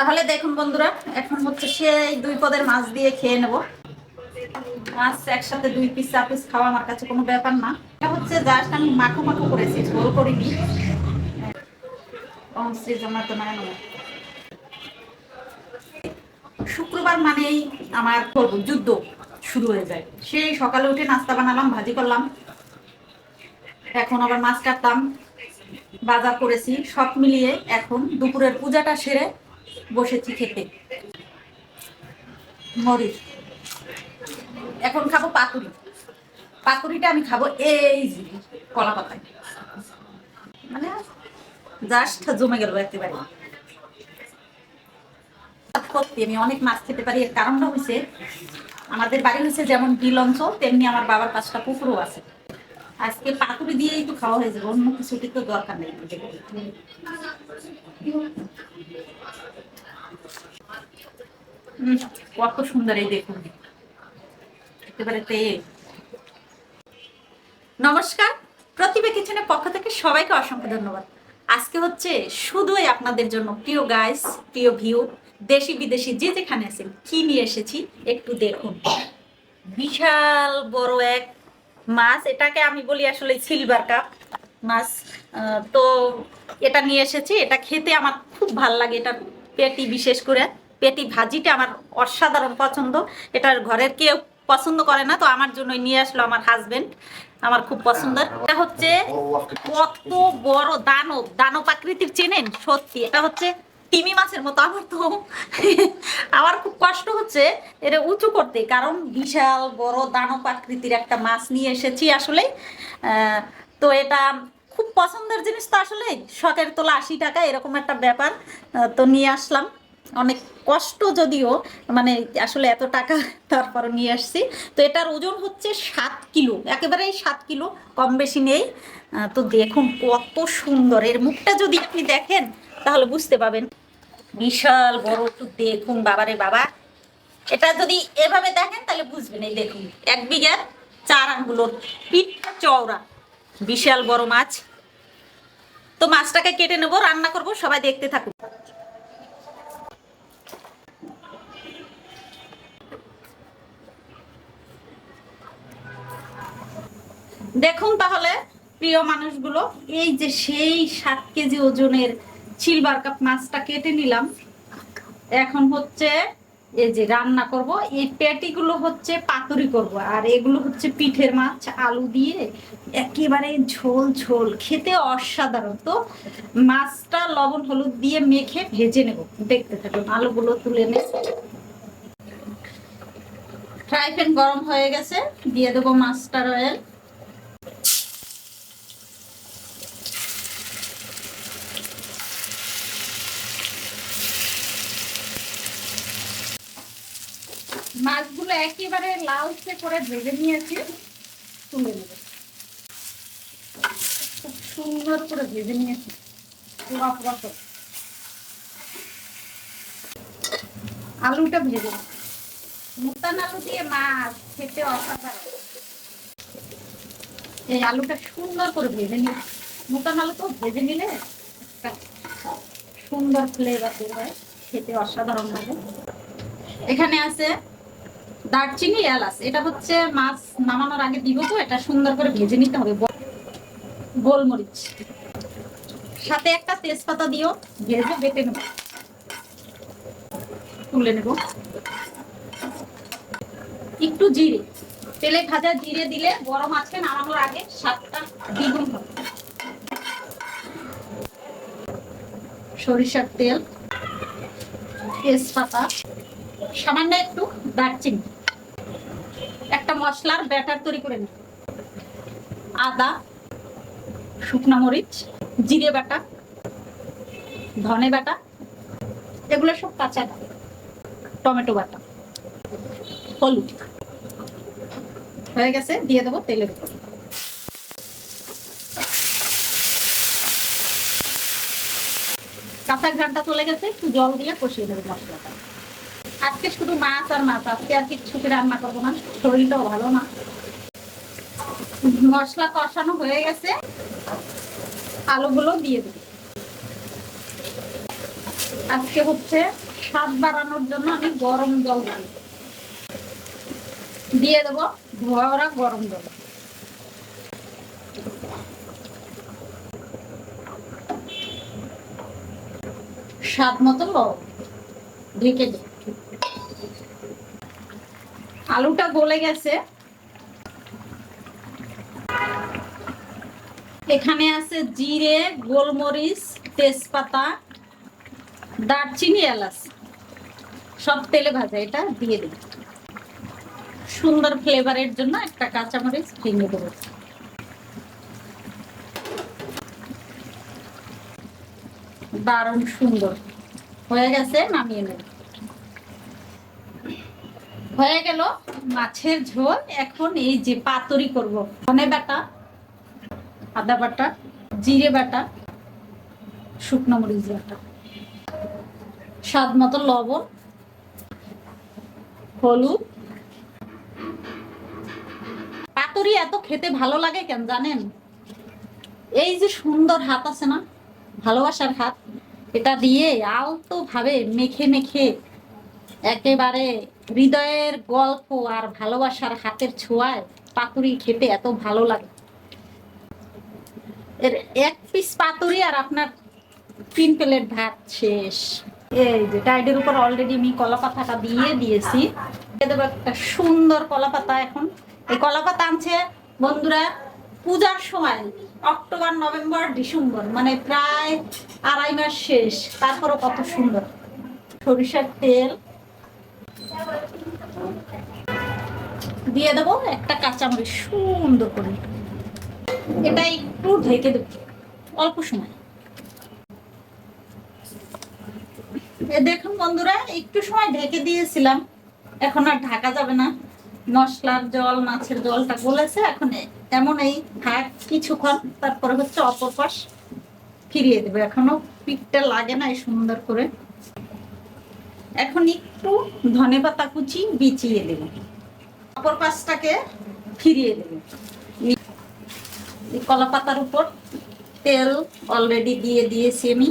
তাহলে দেখুন বন্ধুরা, এখন হচ্ছে সেই দুই পদের মাছ দিয়ে খেয়ে নেব। মাছ একসাথে দুই পিস চার পিস খাওয়া আমার কাছে কোনো ব্যাপার না। এটা হচ্ছে জাস্ট আমি মাখো মাখো করেছি, ঝোল করিনি। ওম শুক্রবার মানেই আমার করব, যুদ্ধ শুরু হয়ে যায়। সেই সকালে উঠে নাস্তা বানালাম, ভাজি করলাম। এখন আবার মাছ কাটতাম বাজার করেছি, সব মিলিয়ে এখন দুপুরের পূজাটা সেরে বসেছি খেতে। মরিচ। এখন খাব পাতুরি পাতুরিটা আমি খাব এই কলা পাতায়। মানে জাস্ট জমে গেল একেবারে। সত্যি আমি অনেক মাছ খেতে পারি, এর কারণটা হয়েছে আমাদের বাড়ি হয়েছে যেমন বিল অঞ্চল, তেমনি আমার বাবার পাঁচটা পুকুরও আছে। আজকে পাতুরি দিয়ে একটু খাওয়া হয়ে যাবে, অন্য কিছুটি তো দরকার নেই। কত সুন্দর এই দেখুন। নমস্কার, প্রতিভা কিচেনের পক্ষ থেকে সবাইকে অসংখ্য ধন্যবাদ। আজকে হচ্ছে শুধুই আপনাদের জন্য প্রিয় গাইস প্রিয় ভিউ দেশি বিদেশি যে যেখানে আছেন, কি নিয়ে এসেছি একটু দেখুন। বিশাল বড় এক মাছ, এটাকে আমি বলি আসলে সিলভার কাপ মাছ। তো এটা নিয়ে এসেছি, এটা খেতে আমার খুব ভালো লাগে এটা পেটি বিশেষ করে। পেটি ভাজিটা আমার অসাধারণ পছন্দ। এটার ঘরের কেউ পছন্দ করে না তো আমার জন্যই নিয়ে আসলো আমার হাজবেন্ড আমার খুব পছন্দের এটা হচ্ছে কত বড় দানব। দানব আকৃতির চেনেন সত্যি। এটা হচ্ছে তিমি মাছের মতো আমার তো। আমার খুব কষ্ট হচ্ছে এটা উঁচু করতে কারণ বিশাল বড় দানব আকৃতির একটা মাছ নিয়ে এসেছি আসলে। তো এটা খুব পছন্দের জিনিস তো আসলে। শখের তোলা আশি টাকা এরকম একটা ব্যাপার। তো নিয়ে আসলাম। অনেক কষ্ট যদিও মানে আসলে এত টাকা তারপর নিয়ে আসছি। তো এটার ওজন হচ্ছে সাত কিলো, একেবারেই সাত কিলো, কম বেশি নেই। তো দেখুন কত সুন্দর, এর মুখটা যদি আপনি দেখেন, তাহলে বুঝতে পাবেন বিশাল বড়, একটু দেখুন বাবারে বাবা। এটা যদি এভাবে দেখেন, তাহলে বুঝবেন, এই দেখুন, এক বিঘার চার আঙ্গুলোর পিঠটা চওড়া। বিশাল বড় মাছ। তো মাছটাকে কেটে নেব, রান্না করব, সবাই দেখতে থাকুন দেখুন তাহলে, প্রিয় মানুষগুলো, এই যে সেই সাত কেজি ওজনের সিলভার কাপ মাছটা কেটে নিলাম। এখন হচ্ছে এই যে রান্না করব, এই পেটিগুলো হচ্ছে পাতুরি করব, আর এগুলো হচ্ছে পিঠের মাছ, আলু দিয়ে একেবারে ঝোল ঝোল, খেতে অসাধারণ। তো মাছটা লবণ হলুদ দিয়ে মেখে ভেজে নেব। দেখতে থাকুন, আলুগুলো তুলে নে ফ্রাই প্যান গরম হয়ে গেছে, দিয়ে দেবো মাস্টার অয়েল মাছগুলো একেবারে লালচে করে ভেজে নিয়েছি। তুলে নেব। খুব সুন্দর করে ভেজে নিয়েছি। রফ আলুটা ভেজে। মুতান আলু দিয়ে মাছ খেতে অসাধারণ। এই আলুটা সুন্দর করে ভেজে নিয়ে মুতান আলু তো ভেজে নিলে সুন্দর ফ্লেভার হয়। খেতে অসাধারণ লাগে। এখানে আছে দারচিনি, এলাচ। এটা হচ্ছে মাছ নামানোর আগে দিব তো, এটা সুন্দর করে ভেজে নিতে হবে। গোলমরিচ। সাথে একটা তেজপাতা দিও, ভেজে বেটে নেব। তুলে নেব। একটু জিরে। তেলে ভাজা জিরে দিলে বড় মাছকে নামানোর আগে সাতটা দ্বিগুণ হবে। সরিষার তেল, তেজপাতা, সামান্য একটু দারচিনি। মশলার ব্যাটার তৈরি করে নিই। আদা, শুকনো মরিচ, জিরে বাটা, ধনে বাটা, এগুলো সব কাঁচা টমেটো বাটা, হলুদ। হয়ে গেছে, দিয়ে দেবো তেলের উপর। কাঁচা ঘানটা চলে গেছে, একটু জল দিয়ে কষিয়ে দেবো মশলাটা। আজকে শুধু মাছ আর মাছ, আজকে আর কিচ্ছুটি রান্না করব না, শরীরটাও ভালো না। মশলা কষানো হয়ে গেছে। আলুগুলো দিয়ে দেবো। আজকে হচ্ছে স্বাদ বাড়ানোর জন্য আমি গরম জল দিই দিয়ে দেবো ধোয়া গরম জল। স্বাদ মতো ঢেকে দিই আলুটা গলে গেছে। এখানে আছে জিরে, গোলমরিচ, তেজপাতা, দারচিনি, এলাচ। সব তেলে ভাজা, এটা দিয়ে দিই। সুন্দর ফ্লেভারের জন্য একটা কাঁচামরিচ ভেঙে দেবো। দারুণ সুন্দর। হয়ে গেছে, নামিয়ে নেব। হয়ে গেল মাছের ঝোল। এখন এই যে পাতুরি করব। ধনে বাটা, আদা বাটা, জিরে বাটা, শুকনো মরিচ বাটা। স্বাদ মতো লবণ, হলুদ। পাতুরি এত খেতে ভালো লাগে কেন জানেন? এই যে সুন্দর হাত আছে না, ভালোবাসার হাত, এটা দিয়ে আলতো ভাবে মেখে মেখে একেবারে হৃদয়ের গল্প আর ভালোবাসার হাতের ছোঁয়ায় পাতুরি খেতে এত ভালো লাগে। এর এক পিস পাতুরি আর আপনার তিন প্লেট ভাত শেষ। এই যে টাইডের উপর অলরেডি আমি কলা পাতাটা দিয়ে দিয়েছি। দিয়ে দেবো একটা সুন্দর কলা পাতা এখন। এই কলা পাতা আনছে বন্ধুরা পূজার সময়, অক্টোবর, নভেম্বর, ডিসেম্বর মানে প্রায় আড়াই মাস শেষ। তারপরও কত সুন্দর। সরিষার তেল দিয়ে দেবো, একটা কাঁচামরিচ সুন্দর করে। এটা একটু ঢেকে দেবো, অল্প সময়। দেখুন বন্ধুরা, একটু সময় ঢেকে দিয়েছিলাম, এখন আর ঢাকা যাবে না। মশলার জল, মাছের জলটা গলেছে, এখন এমন এই থাক কিছুক্ষণ, তারপরে হচ্ছে অপর পাশ ফিরিয়ে দেবে। এখনও পিঠটা লাগে না এই সুন্দর করে। এখন একটু ধনে পাতা কুচি বিচিয়ে দেবে। অপর পাশটাকে ফিরিয়ে দেবে। কলা পাতার উপর তেল অলরেডি দিয়ে দিয়েছি আমি।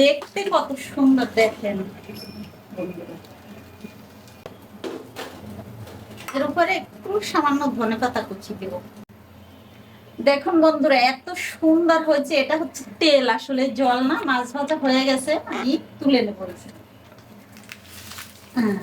দেখতে কত সুন্দর দেখেন। এর উপরে একটু সামান্য ধনে পাতা কুচি দেব। দেখুন বন্ধুরা, এত সুন্দর হয়েছে। এটা হচ্ছে তেল, আসলে জল না, মাছ ভাজা হয়ে গেছে, আমি তুলে নেব। হ্যাঁ